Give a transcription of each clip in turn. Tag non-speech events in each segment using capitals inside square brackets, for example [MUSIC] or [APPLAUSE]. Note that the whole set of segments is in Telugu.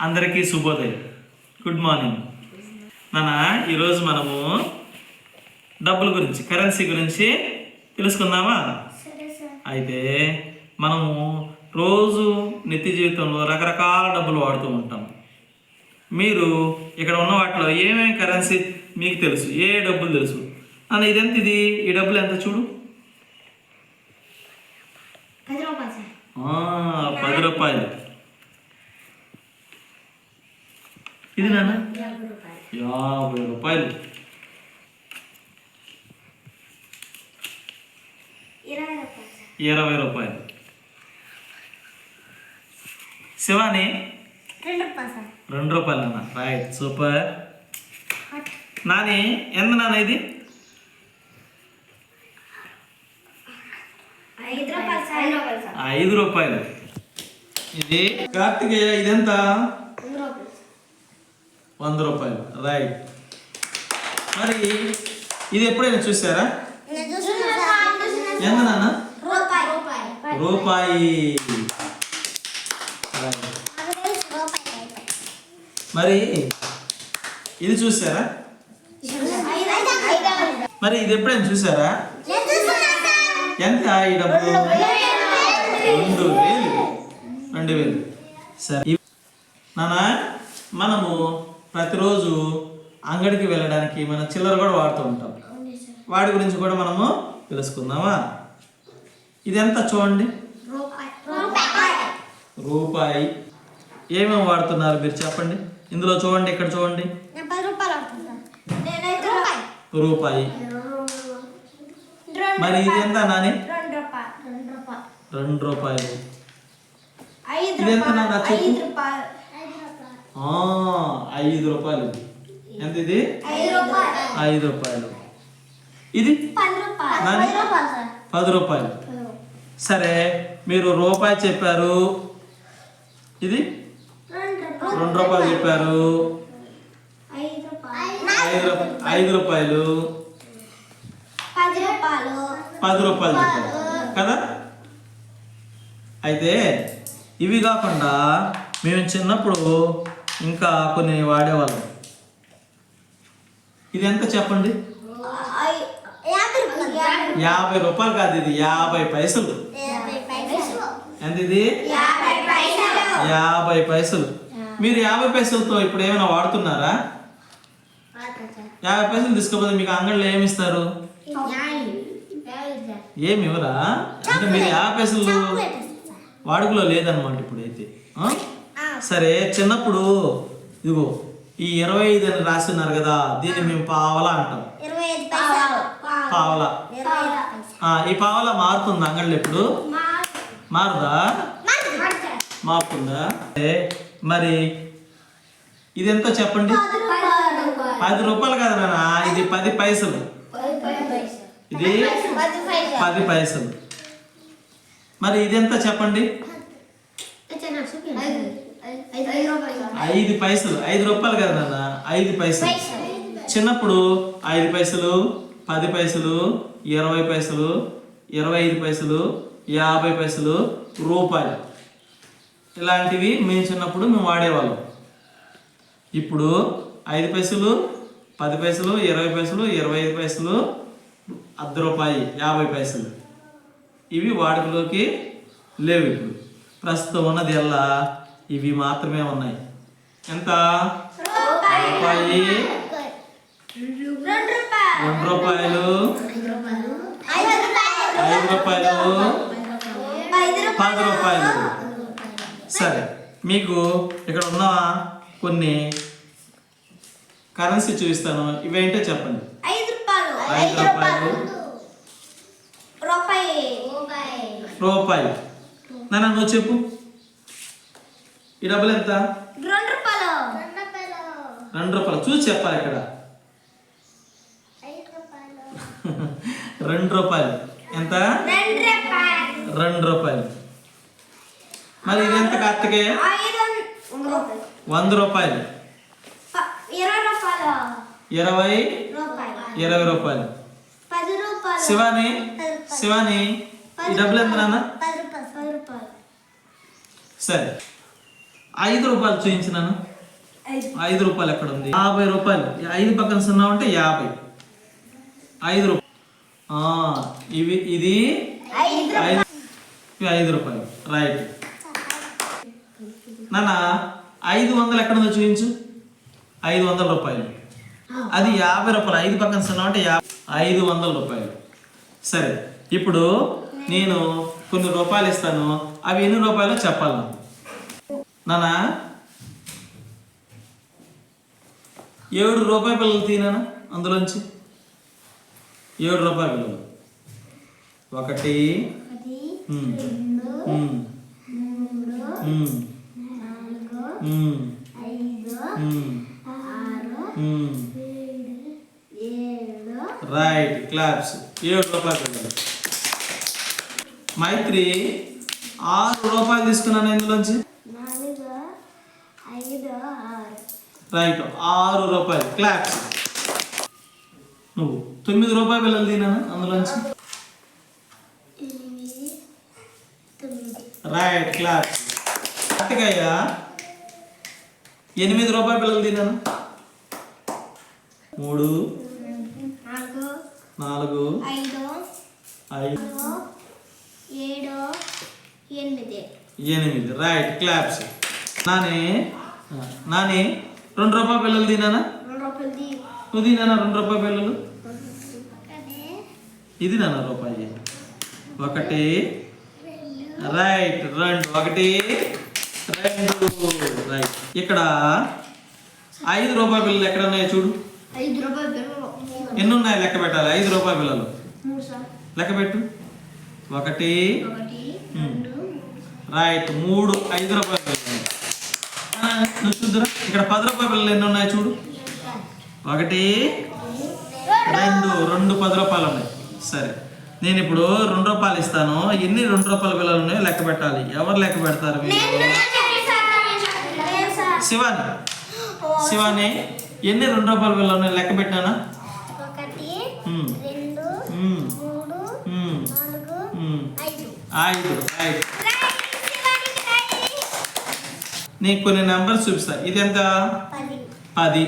అందరికీ శుభోదయం. గుడ్ మార్నింగ్ నాన్న ఈరోజు మనము డబ్బుల గురించి కరెన్సీ గురించి తెలుసుకుందామా? అయితే మనము రోజు నిత్య జీవితంలో రకరకాల డబ్బులు వాడుతూ ఉంటాం. మీరు ఇక్కడ ఉన్న వాటిలో ఏమేమి కరెన్సీ మీకు తెలుసు? ఏ డబ్బులు తెలుసు? అన్న ఇదెంత ఇది? ఈ డబ్బులు ఎంత చూడు పది రూపాయలు సార్ ఆ, పది రూపాయలు ఇది నాన్న యాభై రూపాయలు యాభై రూపాయలు ఇరవై రూపాయలు శివాని రెండు రూపాయలు నాన్న రైట్ సూపర్ నాని ఎంత నాన్న ఇది ఐదు రూపాయలు. ఇది కార్తికేయ ఇదెంత? వంద రూపాయలు. రైట్ మరి ఇది ఎప్పుడైనా చూసారా? ఎంత నాన్న? రూపాయి. మరి ఇది చూసారా? మరి ఇది ఎప్పుడైనా చూసారా? ఎంత? ఈ డబ్బు? రెండు వేలు. రెండు వేలు. సరే. ఇవి- నాన్న మనము ప్రతిరోజు అంగడికి వెళ్ళడానికి మన చిల్లర కూడా వాడుతూ ఉంటాం. వాడి గురించి కూడా మనము తెలుసుకుందామా? ఇది ఎంత చూడండి. రూపాయి. ఏమేమి వాడుతున్నారు మీరు చెప్పండి. ఇందులో చూడండి ఇక్కడ చూడండి. రూపాయి. మరి ఇది ఎంత నాని? రెండు రూపాయలు. ఇది ఎంత నాన్న చెప్పు? ఐదు రూపాయలు ఐదు రూపాయలు ఆ, ఐదు రూపాయలు. ఎంత ఇది? ఐదు రూపాయలు. ఇది? పది రూపాయలు. నాని? పది రూపాయలు సార్. పది రూపాయలు. సరే మీరు రూపాయి చెప్పారు. ఇది? రెండు రూపాయలు. చెప్పారు. ఐదు రూపాయలు. పది రూపాయలు చెప్పారు. కదా? అయితే ఇవి కాకుండా మేము చిన్నప్పుడు ఇంకా కొన్ని వాడేవాళ్ళం. ఇది ఎంత చెప్పండి? యాభై రూపాయలు కాదు ఇది యాభై పైసలు. ఎంత ఇది? యాభై పైసలు. మీరు యాభై పైసలతో ఇప్పుడు ఏమైనా వాడుతున్నారా? యాభై పైసలు తీసుకోపోతే మీకు అంగడిలో ఏమి ఇస్తారు? ఏమి ఇవ్వరా? అంటే మీరు యాభై పైసలు వాడుకలో లేదనమాట ఇప్పుడైతే. ఆ? సరే చిన్నప్పుడు ఇదిగో ఈ ఇరవై ఐదు అని రాస్తున్నారు కదా దీన్ని మేము పావలా అంటాం. పావలా. ఈ పావలా మారుతుంది అంగడిలో ఇప్పుడు? మారుదా? మారుతుందా. ఏ, మరి ఇది ఎంతో చెప్పండి? పది రూపాయలు కదా నాన్న ఇది పది పైసలు. ఇది పది పైసలు. మరి ఇది ఎంత చెప్పండి? ఐదు పైసలు. ఐదు రూపాయలు కదా నాన్న? ఐదు పైసలు. చిన్నప్పుడు ఐదు పైసలు పది పైసలు ఇరవై పైసలు ఇరవై ఐదు పైసలు యాభై పైసలు రూపాయలు. ఇలాంటివి మేము చిన్నప్పుడు మేము వాడేవాళ్ళం. ఇప్పుడు ఐదు పైసలు పది పైసలు ఇరవై పైసలు ఇరవై ఐదు పైసలు అర్ధ రూపాయి యాభై పైసలు. ఇవి వాడుకలోకి లేవు ఇప్పుడు. ప్రస్తుతం ఉన్నది ఎలా? ఇవి మాత్రమే ఉన్నాయి. ఎంత? రూపాయి. రెండు రూపాయలు. ఐదు రూపాయలు. పది రూపాయలు. సరే మీకు ఇక్కడ ఉన్న కొన్ని కరెన్సీ చూపిస్తాను. ఇవేంటో చెప్పండి. ఐదు రూపాయలు. రూపాయి. రూపాయి. నాన్న నువ్వు చెప్పు. ఈ డబ్బులు ఎంత? రెండు రూపాయలు. రెండు చూసి చెప్పాలి ఇక్కడ. [LAUGHS] రెండు రూపాయలు. ఎంత? రెండు రూపాయలు. మరి ఇది ఎంత రూపాయలు వంద రూపాయలు. ఇరవై రూపాయలు. ఇరవై రూపాయలు. శివాని. శివాని ఈ డబ్బులు ఎంత నాన్న? సరే. ఐదు రూపాయలు చూపించినాను ఐదు రూపాయలు ఎక్కడ ఉంది? యాభై రూపాయలు. ఐదు పక్కన సున్నా ఉంటే యాభై. ఐదు రూపాయలు ఇవి ఇది ఐదు ఐదు ఐదు రూపాయలు. రైట్. నాన్న ఐదు వందలు ఎక్కడ ఉందో చూపించు ఐదు వందల రూపాయలు. అది యాభై రూపాయలు. ఐదు పక్కన సున్నా అంటే యాభై ఐదు వందల రూపాయలు. సరే. ఇప్పుడు నేను కొన్ని రూపాయలు ఇస్తాను. అవి ఎన్ని రూపాయలు? చెప్పాలి? నాకు నానా? ఏడు రూపాయ పిల్లలు తీనానా అందులోంచి? ఏడు రూపాయ పిల్లలు. ఒకటి రైట్ క్లాప్స్ ఏడు రూపాయలు పిల్లలు. మైత్రి ఆరు రూపాయలు తీసుకున్నాను ఇందులోంచి? రైట్ ఆరు రూపాయలు. క్లాప్స్ నువ్వు తొమ్మిది రూపాయల పిల్లలు తినాను అందులోంచి రైట్ క్లాప్స్ అట్టకాయ ఎనిమిది రూపాయల పిల్లలు తినాను మూడు నాలుగు ఐదు ఏడు ఎనిమిది. ఎనిమిది. రైట్ క్లాప్స్ నాని నాని రెండు రూపాయల పిల్లలు తినానా నువ్వు తినానా రెండు రూపాయల పిల్లలు ఇది నాన్న రూపాయి. ఒకటి. రైట్ రెండు. ఒకటి. రెండు. రైట్. ఇక్కడ ఐదు రూపాయల పిల్లలు ఎక్కడ ఉన్నాయో చూడు ఎన్ని ఉన్నాయి లెక్క పెట్టాలి? ఐదు రూపాయల పిల్లలు లెక్క పెట్టు. ఒకటి. రైట్ మూడు. ఐదు రూపాయల. నువ్వు చూద్దురా ఇక్కడ పది రూపాయల పిల్లలు ఎన్ని ఉన్నాయి చూడు. ఒకటి రెండు రెండు పది రూపాయలు ఉన్నాయి. సరే నేను ఇప్పుడు రెండు రూపాయలు ఇస్తాను. ఎన్ని రెండు రూపాయల పిల్లలు ఉన్నాయో లెక్క పెట్టాలి. ఎవరు లెక్క పెడతారు శివాని. శివాని ఎన్ని రెండు రూపాయల పిల్లలు ఉన్నాయో లెక్క పెట్టానా. ఐదు. ఐదు నీకు కొన్ని నెంబర్స్ చూపిస్తా. ఇది ఎంత? పది.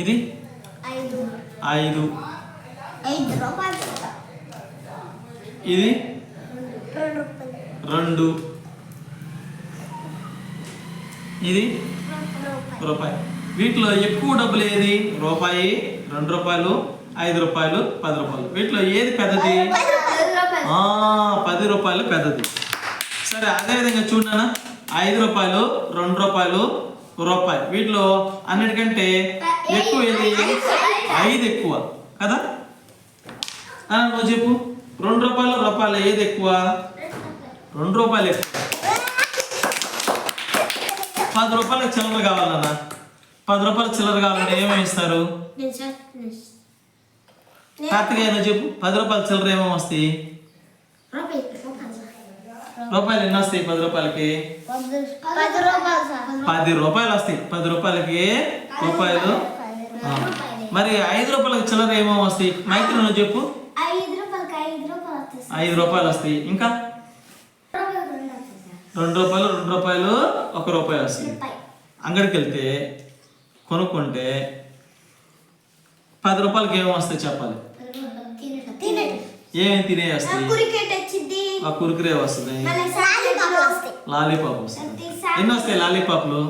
ఇది? ఐదు. ఇది? రెండు ఇది? రూపాయి. వీటిలో ఎక్కువ డబ్బులు ఏది? రూపాయి రెండు రూపాయలు ఐదు రూపాయలు పది రూపాయలు. వీటిలో ఏది పెద్దది? పది రూపాయలు. ఆ, పది రూపాయలు పెద్దది. సరే అదేవిధంగా చూడనా ఐదు రూపాయలు రెండు రూపాయలు రూపాయి. వీటిలో అన్నిటికంటే ఎక్కువ ఏది? ఐదు ఎక్కువ. కదా? నువ్వు చెప్పు. రెండు రూపాయలు రూపాయలు ఏది ఎక్కువ? రెండు రూపాయలు ఎక్కువ. పది రూపాయలకు చిల్లర కావాలన్నా? పది రూపాయలు చిల్లర కావాలంటే ఏమేమి ఇస్తారు? కార్తికేయ నువ్వు చెప్పు. పది రూపాయల చిల్లర ఏమేమి వస్తాయి? రూపాయలు ఎన్ని వస్తాయి? పది రూపాయలకి? పది రూపాయలు. వస్తాయి. పది రూపాయలకి రూపాయలు. మరి ఐదు రూపాయలకి చిల్లర ఏమేమి వస్తాయి? మైత్రి నువ్వు చెప్పు. ఐదు రూపాయలు వస్తాయి. ఇంకా? రెండు రూపాయలు రెండు రూపాయలు ఒక రూపాయి వస్తాయి. రూపాయి. అంగడికి వెళ్తే కొనుక్కుంటే పది రూపాయలకి ఏమేమి వస్తాయి చెప్పాలి? ఏమేమి తినే వస్తాయి? ఆ కురుకురే వస్తుంది. లాలీపాప్ వస్తుంది. ఎన్ని వస్తాయి లాలీపాప్లు?